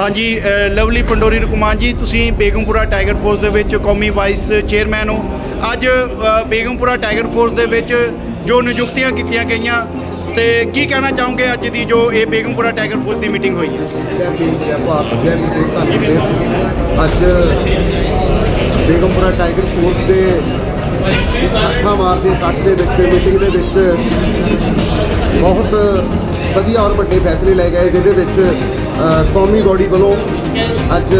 ਹਾਂਜੀ ਲਵਲੀ ਪੰਡੋਰੀ ਰਕਮਾਨ ਜੀ, ਤੁਸੀਂ ਬੇਗਮਪੁਰਾ ਟਾਈਗਰ ਫੋਰਸ ਦੇ ਵਿੱਚ ਕੌਮੀ ਵਾਈਸ ਚੇਅਰਮੈਨ ਹੋ। ਅੱਜ ਬੇਗਮਪੁਰਾ ਟਾਈਗਰ ਫੋਰਸ ਦੇ ਵਿੱਚ ਜੋ ਨਿਯੁਕਤੀਆਂ ਕੀਤੀਆਂ ਗਈਆਂ, ਤੇ ਕੀ ਕਹਿਣਾ ਚਾਹੋਗੇ ਅੱਜ ਦੀ ਜੋ ਇਹ ਬੇਗਮਪੁਰਾ ਟਾਈਗਰ ਫੋਰਸ ਦੀ ਮੀਟਿੰਗ ਹੋਈ ਹੈ? ਭਾਰਤ, ਜੈ ਧੰਨਵਾਦ ਅੱਜ ਬੇਗਮਪੁਰਾ ਟਾਈਗਰ ਫੋਰਸ ਦੇ ਇਸ ਅੱਖਾਂ ਮਾਰਦੇ ਇਕੱਠ ਦੇ ਵਿੱਚ, ਮੀਟਿੰਗ ਦੇ ਵਿੱਚ ਬਹੁਤ ਵਧੀਆ ਔਰ ਵੱਡੇ ਫੈਸਲੇ ਲਏ ਗਏ, ਜਿਹਦੇ ਵਿੱਚ ਕੌਮੀ ਗੋੜੀ ਵੱਲੋਂ ਅੱਜ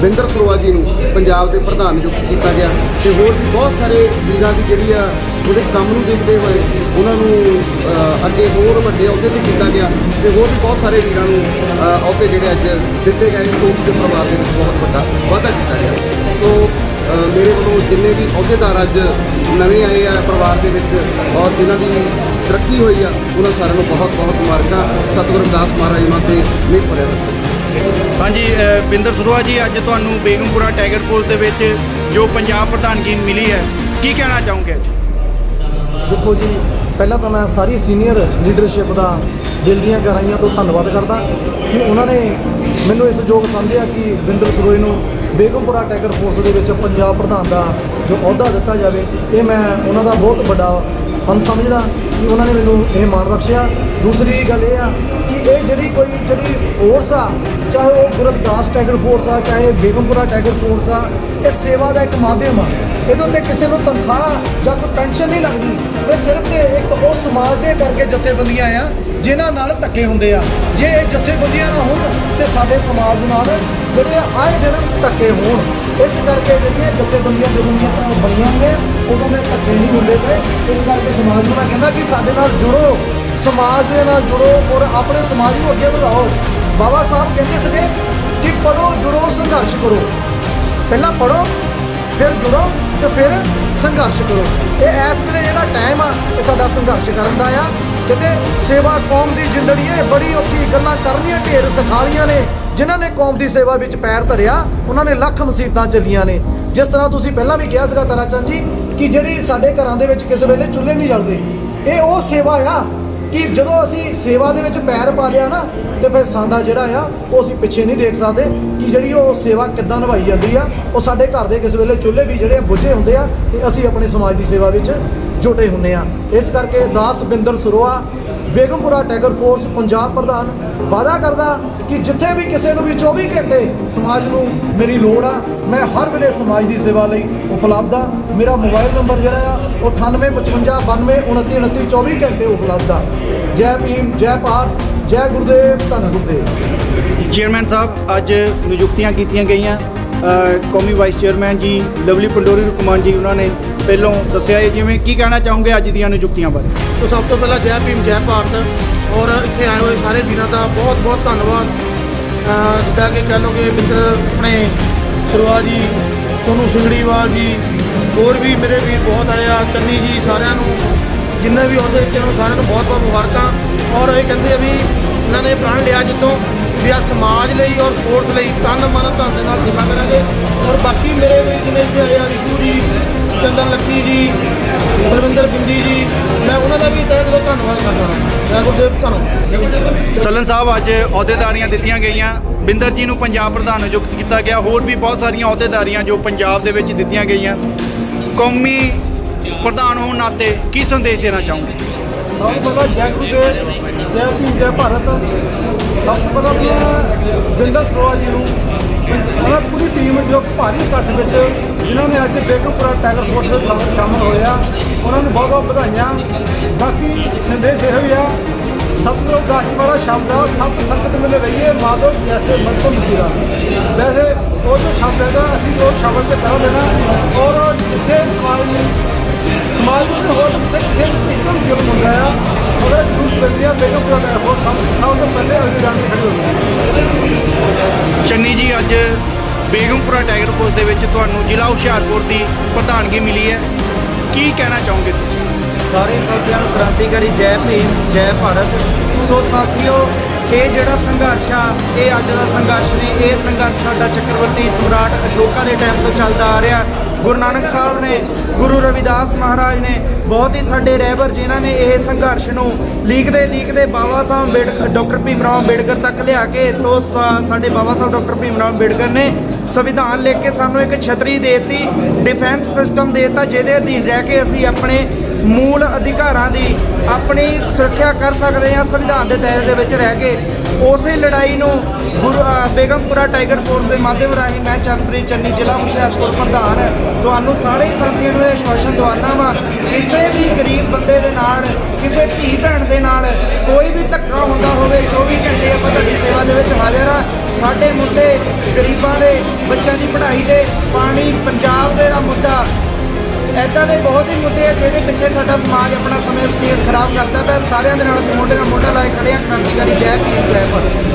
ਬਿੰਦਰ ਸਰੋਆ ਜੀ ਨੂੰ ਪੰਜਾਬ ਦੇ ਪ੍ਰਧਾਨ ਨਿਯੁਕਤ ਕੀਤਾ ਗਿਆ ਤੇ ਹੋਰ ਵੀ ਬਹੁਤ ਸਾਰੇ ਵੀਰਾਂ ਦੀ ਜਿਹੜੀ ਆ, ਉਹਦੇ ਕੰਮ ਨੂੰ ਦੇਖਦੇ ਹੋਏ ਉਹਨਾਂ ਨੂੰ ਅੱਗੇ ਹੋਰ ਵੱਡੇ ਅਹੁਦੇ ਤੇ ਕੀਤਾ ਗਿਆ ਤੇ ਹੋਰ ਵੀ ਬਹੁਤ ਸਾਰੇ ਵੀਰਾਂ ਨੂੰ ਅਹੁਦੇ ਜਿਹੜੇ ਅੱਜ ਦਿੱਤੇ ਗਏ ਕੋਚ ਦੇ ਪਰਿਵਾਰ ਦੇ ਵਿੱਚ ਬਹੁਤ ਵੱਡਾ ਵਾਧਾ ਕੀਤਾ ਗਿਆ। ਮੇਰੇ ਵੱਲੋਂ ਜਿੰਨੇ ਵੀ ਅਹੁਦੇਦਾਰ ਅੱਜ ਨਵੇਂ ਆਏ ਆ ਪਰਿਵਾਰ ਦੇ ਵਿੱਚ ਔਰ ਜਿਨ੍ਹਾਂ ਦੀ ਤਰੱਕੀ ਹੋਈ ਆ ਉਹਨਾਂ ਸਾਰਿਆਂ ਨੂੰ ਬਹੁਤ ਬਹੁਤ ਮੁਬਾਰਕਾਂ। ਸਤਿਗੁਰੂ ਦਾਸ ਮਹਾਰਾਜ ਜੀ ਤੇ ਮਿਹਰ ਭਰਿਆ ਹਾਂਜੀ ਬਿੰਦਰ ਸਰੋਆ ਜੀ ਅੱਜ ਤੁਹਾਨੂੰ ਬੇਗਮਪੁਰਾ ਟਾਈਗਰ ਫੋਰਸ ਦੇ ਵਿੱਚ ਜੋ ਪੰਜਾਬ ਪ੍ਰਧਾਨਗੀ ਮਿਲੀ ਹੈ ਕੀ ਕਹਿਣਾ ਚਾਹੋਗੇ ਅੱਜ? ਦੇਖੋ ਜੀ ਪਹਿਲਾਂ ਤਾਂ ਮੈਂ ਸਾਰੀ ਸੀਨੀਅਰ ਲੀਡਰਸ਼ਿਪ ਦਾ ਦਿਲ ਦੀਆਂ ਗਹਿਰਾਈਆਂ ਤੋਂ ਧੰਨਵਾਦ ਕਰਦਾ ਕਿ ਉਹਨਾਂ ਨੇ ਮੈਨੂੰ ਇਸ ਯੋਗ ਸਮਝਿਆ ਕਿ ਬਿੰਦਰ ਸਰੋਏ ਨੂੰ ਬੇਗਮਪੁਰਾ ਟਾਈਗਰ ਫੋਰਸ ਦੇ ਵਿੱਚ ਪੰਜਾਬ ਪ੍ਰਧਾਨ ਦਾ ਜੋ ਅਹੁਦਾ ਦਿੱਤਾ ਜਾਵੇ, ਇਹ ਮੈਂ ਉਹਨਾਂ ਦਾ ਬਹੁਤ ਵੱਡਾ ਹਮ ਸਮਝਦਾ ਕਿ ਉਹਨਾਂ ਨੇ ਮੈਨੂੰ ਇਹ ਮਾਣ ਬਖਸ਼ਿਆ। ਦੂਸਰੀ ਗੱਲ ਇਹ ਆ ਕਿ ਇਹ ਜਿਹੜੀ ਕੋਈ ਜਿਹੜੀ ਫੋਰਸ ਆ, ਚਾਹੇ ਉਹ ਗੁਰਦਾਸ ਟਾਈਗਰ ਫੋਰਸ ਆ, ਚਾਹੇ ਬੇਗਮਪੁਰਾ ਟਾਈਗਰ ਫੋਰਸ ਆ, ਇਹ ਸੇਵਾ ਦਾ ਇੱਕ ਮਾਧਿਅਮ ਆ। ਇਹਦੇ ਉੱਤੇ ਕਿਸੇ ਨੂੰ ਤਨਖਾਹ ਜਾਂ ਕੋਈ ਪੈਨਸ਼ਨ ਨਹੀਂ ਲੱਗਦੀ। ਇਹ ਸਿਰਫ ਤੇ ਇੱਕ ਉਹ ਸਮਾਜ ਦੇ ਕਰਕੇ ਜਥੇਬੰਦੀਆਂ ਆ, ਜਿਨ੍ਹਾਂ ਨਾਲ ਧੱਕੇ ਹੁੰਦੇ ਆ। ਜੇ ਇਹ ਜਥੇਬੰਦੀਆਂ ਨਾ ਹੋਣ ਤੇ ਸਾਡੇ ਸਮਾਜ ਨਾਲ ਜਿਹੜੇ ਆਏ ਦਿਨ ਧੱਕੇ ਹੋਣ, ਇਸ ਕਰਕੇ ਜਿਹੜੀਆਂ ਜਥੇਬੰਦੀਆਂ ਜੁਗੰਦੀਆਂ ਤਾਂ ਬਣੀਆਂ ਹੋਈਆਂ ਉਦੋਂ ਦੇ ਧੱਕੇ ਨਹੀਂ ਹੁੰਦੇ ਪਏ। ਇਸ ਕਰਕੇ ਸਮਾਜ ਨੂੰ ਮੈਂ ਕਹਿੰਦਾ ਕਿ ਸਾਡੇ ਨਾਲ ਜੁੜੋ, ਸਮਾਜ ਦੇ ਨਾਲ ਜੁੜੋ ਔਰ ਆਪਣੇ ਸਮਾਜ ਨੂੰ ਅੱਗੇ ਵਧਾਓ। ਬਾਬਾ ਸਾਹਿਬ ਕਹਿੰਦੇ ਸੀਗੇ ਕਿ ਪੜੋ ਜੁੜੋ, ਸੰਘਰਸ਼ ਕਰੋ। ਪਹਿਲਾਂ ਪੜੋ ਫਿਰ ਜੁੜੋ ਤੇ ਫਿਰ ਸੰਘਰਸ਼ ਕਰੋ। ਇਹ ਇਸ ਵੇਲੇ ਜਿਹੜਾ ਟਾਈਮ ਆ, ਇਹ ਸਾਡਾ ਸੰਘਰਸ਼ ਕਰਨ ਦਾ ਆ। ਕਿਤੇ ਸੇਵਾ ਕੌਮ ਦੀ ਜ਼ਿੰਦਗੀ ਇਹ ਬੜੀ ਔਖੀ ਗੱਲਾਂ ਕਰਨੀਆਂ ਢੇਰ ਸਿਖਾਲੀਆਂ ਨੇ, ਜਿਨ੍ਹਾਂ ਨੇ ਕੌਮ ਦੀ ਸੇਵਾ ਵਿੱਚ ਪੈਰ ਧਰਿਆ, ਉਹਨਾਂ ਨੇ ਲੱਖ ਮੁਸੀਬਤਾਂ ਚੱਲੀਆਂ ਨੇ। ਜਿਸ ਤਰ੍ਹਾਂ ਤੁਸੀਂ ਪਹਿਲਾਂ ਵੀ ਕਿਹਾ ਸੀਗਾ ਤਾਰਾਚੰਦ ਜੀ, ਕਿ ਜਿਹੜੀ ਸਾਡੇ ਘਰਾਂ ਦੇ ਵਿੱਚ ਕਿਸੇ ਵੇਲੇ ਚੁੱਲ੍ਹੇ ਨਹੀਂ ਜਲਦੇ। ਇਹ ਉਹ ਸੇਵਾ ਆ ਕਿ ਜਦੋਂ ਅਸੀਂ ਸੇਵਾ ਦੇ ਵਿੱਚ ਪੈਰ ਪਾ ਲਿਆ ਨਾ, ਤੇ ਫਿਰ ਸਾਡਾ ਜਿਹੜਾ ਆ, ਉਹ ਅਸੀਂ ਪਿੱਛੇ ਨਹੀਂ ਦੇਖ ਸਕਦੇ ਕਿ ਜਿਹੜੀ ਉਹ ਸੇਵਾ ਕਿੱਦਾਂ ਨਿਭਾਈ ਜਾਂਦੀ ਆ। ਉਹ ਸਾਡੇ ਘਰ ਦੇ ਕਿਸੇ ਵੇਲੇ ਚੁੱਲ੍ਹੇ ਵੀ ਜਿਹੜੇ ਆ, ਬੁੱਝੇ ਹੁੰਦੇ ਆ, ਤੇ ਅਸੀਂ ਆਪਣੇ ਸਮਾਜ ਦੀ ਸੇਵਾ ਵਿੱਚ ਜੁਟੇ ਹੁੰਨੇ ਆ। ਇਸ ਕਰਕੇ ਦਾਸ ਬਿੰਦਰ ਸਰੋਆ, ਬੇਗਮਪੁਰਾ ਟਾਈਗਰ ਫੋਰਸ, ਪੰਜਾਬ ਪ੍ਰਧਾਨ, ਵਾਅਦਾ ਕਰਦਾ ਕਿ ਜਿੱਥੇ ਵੀ ਕਿਸੇ ਨੂੰ ਵੀ 24 ਘੰਟੇ ਸਮਾਜ ਨੂੰ ਮੇਰੀ ਲੋੜ ਆ, ਮੈਂ ਹਰ ਵੇਲੇ ਸਮਾਜ ਦੀ ਸੇਵਾ ਲਈ ਉਪਲਬਧ ਆ। ਮੇਰਾ ਮੋਬਾਈਲ ਨੰਬਰ ਜਿਹੜਾ ਆ, ਉਹ 9855922929 24 ਘੰਟੇ ਉਪਲਬਧ ਆ। ਜੈ ਭੀਮ, ਜੈ ਭਾਰਤ, ਜੈ ਗੁਰਦੇਵ, ਧੰਨ ਗੁਰਦੇਵ। ਚੇਅਰਮੈਨ ਸਾਹਿਬ, ਅੱਜ ਨਿਯੁਕਤੀਆਂ ਕੀਤੀਆਂ ਗਈਆਂ। ਕੌਮੀ ਵਾਈਸ ਚੇਅਰਮੈਨ ਜੀ, ਲਵਲੀ ਪੰਡੋਰੀ ਰੁਕਮਾਨ ਜੀ, ਉਹਨਾਂ ਨੇ ਪਹਿਲੋਂ ਦੱਸਿਆ ਹੈ ਜਿਵੇਂ ਕੀ ਕਹਿਣਾ ਚਾਹੋਗੇ ਅੱਜ ਦੀਆਂ ਨਿਯੁਕਤੀਆਂ ਬਾਰੇ? ਤੋ ਸਭ ਤੋਂ ਪਹਿਲਾਂ ਜੈ ਭੀਮ, ਜੈ ਭਾਰਤ ਔਰ ਇੱਥੇ ਆਏ ਹੋਏ ਸਾਰੇ ਵੀਰਾਂ ਦਾ ਬਹੁਤ ਬਹੁਤ ਧੰਨਵਾਦ। ਅਹ, ਜਿੱਦਾਂ ਕਿ ਕਹਿ ਲਓ ਕਿ ਮਿੱਤਰ ਆਪਣੇ ਸਰਵਾ ਜੀ, ਸੋਨੂ ਸਿੰਗੜੀਵਾਲ ਜੀ, ਹੋਰ ਵੀ ਮੇਰੇ ਵੀਰ ਬਹੁਤ ਆਏ ਆ, ਚੰਨੀ ਜੀ, ਸਾਰਿਆਂ ਨੂੰ, ਜਿੰਨੇ ਵੀ ਆਉਂਦੇ ਇੱਥੇ ਉਹਨਾਂ ਸਾਰਿਆਂ ਨੂੰ ਬਹੁਤ ਬਹੁਤ ਮੁਬਾਰਕਾਂ। ਔਰ ਇਹ ਕਹਿੰਦੇ ਆ ਵੀ ਇਹਨਾਂ ਨੇ ਪ੍ਰਣ ਲਿਆ ਜਿੱਥੋਂ ਵੀ ਆ ਸਮਾਜ ਲਈ ਔਰ ਸਪੋਰਟਸ ਲਈ ਤਨ ਮਨ ਧਨ ਦੇ ਨਾਲ ਸੇਵਾ ਕਰਾਂਗੇ। ਔਰ ਬਾਕੀ ਮੇਰੇ ਵੀ ਜਿਵੇਂ ਇੱਥੇ ਆਏ ਆ ਰਿਸ਼ੂ ਜੀ, ਚੰਦਨ ਲੱਕੀ ਜੀ, ਬਲਵਿੰਦਰ ਬਿੰਦੀ ਜੀ, ਮੈਂ ਉਹਨਾਂ ਦਾ ਵੀ ਤਹਿ ਦਿਲੋਂ ਧੰਨਵਾਦ ਕਰਦਾ ਹਾਂ। ਜੈ ਗੁਰਦੇਵ, ਧੰਨਵਾਦ। ਸਲਨ ਸਾਹਿਬ, ਅੱਜ ਅਹੁਦੇਦਾਰੀਆਂ ਦਿੱਤੀਆਂ ਗਈਆਂ। ਬਿੰਦਰ ਜੀ ਨੂੰ ਪੰਜਾਬ ਪ੍ਰਧਾਨ ਨਿਯੁਕਤ ਕੀਤਾ ਗਿਆ। ਹੋਰ ਵੀ ਬਹੁਤ ਸਾਰੀਆਂ ਅਹੁਦੇਦਾਰੀਆਂ ਜੋ ਪੰਜਾਬ ਦੇ ਵਿੱਚ ਦਿੱਤੀਆਂ ਗਈਆਂ। ਕੌਮੀ ਪ੍ਰਧਾਨ ਹੋਣ ਨਾਤੇ ਕੀ ਸੰਦੇਸ਼ ਦੇਣਾ ਚਾਹੋਗੇ? ਸਭ ਤੋਂ ਪਹਿਲਾਂ ਜੈ ਗੁਰਦੇਵ ਜੈ ਭੀਮ, ਜੈ ਭਾਰਤ। ਸਭ ਤੋਂ ਪਹਿਲਾਂ ਮੈਂ ਬਿੰਦਰ ਸਰੋਆ ਜੀ ਨੂੰ ਉਹਨਾਂ ਪੂਰੀ ਟੀਮ ਜੋ ਭਾਰੀ ਇਕੱਠ ਵਿੱਚ, ਜਿਨ੍ਹਾਂ ਨੇ ਅੱਜ ਬੇਗਮਪੁਰਾ ਟਾਈਗਰ ਫੋਰਸ ਵਿੱਚ ਸ਼ਾਮਲ- ਸ਼ਾਮਲ ਹੋਏ ਆ, ਉਹਨਾਂ ਨੂੰ ਬਹੁਤ ਬਹੁਤ ਵਧਾਈਆਂ। ਬਾਕੀ ਸੰਦੇਸ਼ ਇਹੋ ਹੀ ਆ ਸਤਿਗੁਰੂ ਦਾਸ ਜੀ ਮਹਾਰਾਜ ਸ਼ਬਦ ਆ ਸਤ ਸੰਗਤ ਮਿਲੇ ਰਹੀਏ, ਮਾਧੋ ਜੈਸੇ ਮਨ ਤੋਂ ਮਸੀਰਾ ਵੈਸੇ ਉਹ ਜੋ ਸ਼ਬਦ ਹੈਗਾ, ਅਸੀਂ ਉਹ ਸ਼ਬਦ ਤੇ ਕਰ ਦੇਣਾ, ਔਰ ਹੋਰ ਸਭ ਸਭ ਤੋਂ ਪਹਿਲੇ ਜਾਣ ਕੇ ਖੜੀ ਚੰਨੀ ਜੀ ਅੱਜ ਬੇਗਮਪੁਰਾ ਟਾਈਗਰ ਫੋਰਸ ਦੇ ਵਿੱਚ ਤੁਹਾਨੂੰ ਜ਼ਿਲ੍ਹਾ ਹੁਸ਼ਿਆਰਪੁਰ ਦੀ ਪ੍ਰਧਾਨਗੀ ਮਿਲੀ ਹੈ। ਕੀ ਕਹਿਣਾ ਚਾਹੋਗੇ ਤੁਸੀਂ? ਸਾਰੇ ਸਾਥੀਆਂ ਨੂੰ ਕ੍ਰਾਂਤੀਕਾਰੀ ਜੈ ਭੀਮ ਜੈ ਭਾਰਤ। ਸੋ ਸਾਥੀਓ ਇਹ ਜਿਹੜਾ ਸੰਘਰਸ਼ ਆ ਇਹ ਅੱਜ ਦਾ ਸੰਘਰਸ਼ ਨਹੀਂ ਇਹ ਸੰਘਰਸ਼ ਸਾਡਾ ਚੱਕਰਵਰਤੀ ਸਮਰਾਟ ਅਸ਼ੋਕਾ ਦੇ ਟਾਈਮ ਤੋਂ ਚੱਲਦਾ ਆ ਰਿਹਾ। ਗੁਰੂ ਨਾਨਕ ਸਾਹਿਬ ਨੇ, ਗੁਰੂ ਰਵਿਦਾਸ ਮਹਾਰਾਜ ਨੇ ਬਹੁਤ ਹੀ ਸਾਡੇ ਰਹਿਬਰ ਜਿਨ੍ਹਾਂ ਨੇ ਇਹ ਸੰਘਰਸ਼ ਨੂੰ ਲੀਕਦੇ ਲੀਕਦੇ ਬਾਬਾ ਸਾਹਿਬ ਅੰਬੇਡਕਰ ਡਾਕਟਰ ਭੀਮ ਰਾਓ ਅੰਬੇਡਕਰ ਤੱਕ ਲਿਆ ਕੇ, ਤੋਂ ਸਾ- ਸਾਡੇ ਬਾਬਾ ਸਾਹਿਬ ਡਾਕਟਰ ਭੀਮ ਰਾਓ ਅੰਬੇਡਕਰ ਨੇ ਸੰਵਿਧਾਨ ਲਿਖ ਕੇ ਸਾਨੂੰ ਇੱਕ ਛਤਰੀ ਦੇਤੀ ਡਿਫੈਂਸ ਸਿਸਟਮ ਦੇਤਾ, ਜਿਹਦੇ ਅਧੀਨ ਰਹਿ ਕੇ ਅਸੀਂ ਆਪਣੇ ਮੂਲ ਅਧਿਕਾਰਾਂ ਦੀ ਆਪਣੀ ਸੁਰੱਖਿਆ ਕਰ ਸਕਦੇ ਹਾਂ, ਸੰਵਿਧਾਨ ਦੇ ਦਾਇਰੇ ਦੇ ਵਿੱਚ ਰਹਿ ਕੇ। ਉਸੇ ਲੜਾਈ ਨੂੰ ਗੁਰੂ ਬੇਗਮਪੁਰਾ ਟਾਈਗਰ ਫੋਰਸ ਦੇ ਮਾਧਿਅਮ ਰਾਹੀਂ ਮੈਂ ਚੰਨਪ੍ਰੀਤ ਚੰਨੀ ਜ਼ਿਲ੍ਹਾ ਹੁਸ਼ਿਆਰਪੁਰ ਪ੍ਰਧਾਨ ਤੁਹਾਨੂੰ ਸਾਰੇ ਸਾਥੀਆਂ ਨੂੰ ਇਹ ਆਸ਼ਵਾਸਨ ਦਵਾਨਾ ਵਾ, ਕਿਸੇ ਵੀ ਗਰੀਬ ਬੰਦੇ ਦੇ ਨਾਲ, ਕਿਸੇ ਧੀ ਭੈਣ ਦੇ ਨਾਲ ਕੋਈ ਵੀ ਧੱਕਾ ਹੁੰਦਾ ਹੋਵੇ 24 ਘੰਟੇ ਆਪਾਂ ਤੁਹਾਡੀ ਸੇਵਾ ਦੇ ਵਿੱਚ ਹਾਜ਼ਰ ਆ ਸਾਡੇ ਮੁੱਦੇ ਗਰੀਬਾਂ ਦੇ, ਬੱਚਿਆਂ ਦੀ ਪੜ੍ਹਾਈ ਦੇ, ਪਾਣੀ, ਪੰਜਾਬ ਦੇ ਦਾ ਮੁੱਦਾ ਐਦਾਂ ਦੇ ਬਹੁਤ ਹੀ ਮੁੱਦੇ ਆ ਜਿਹਦੇ ਪਿੱਛੇ ਸਾਡਾ ਸਮਾਜ ਆਪਣਾ ਸਮੇਂ ਬਤੀਤ ਖਰਾਬ ਕਰਦਾ ਪਿਆ। ਸਾਰਿਆਂ ਦੇ ਨਾਲ ਅਸੀਂ ਮੋਢੇ ਨਾਲ ਮੋਢਾ ਲਾਏ ਖੜੇ ਆ ਕ੍ਰਾਂਤੀਕਾਰੀ ਜੈ ਭੀਮ ਜੈ ਭਾਰਤ।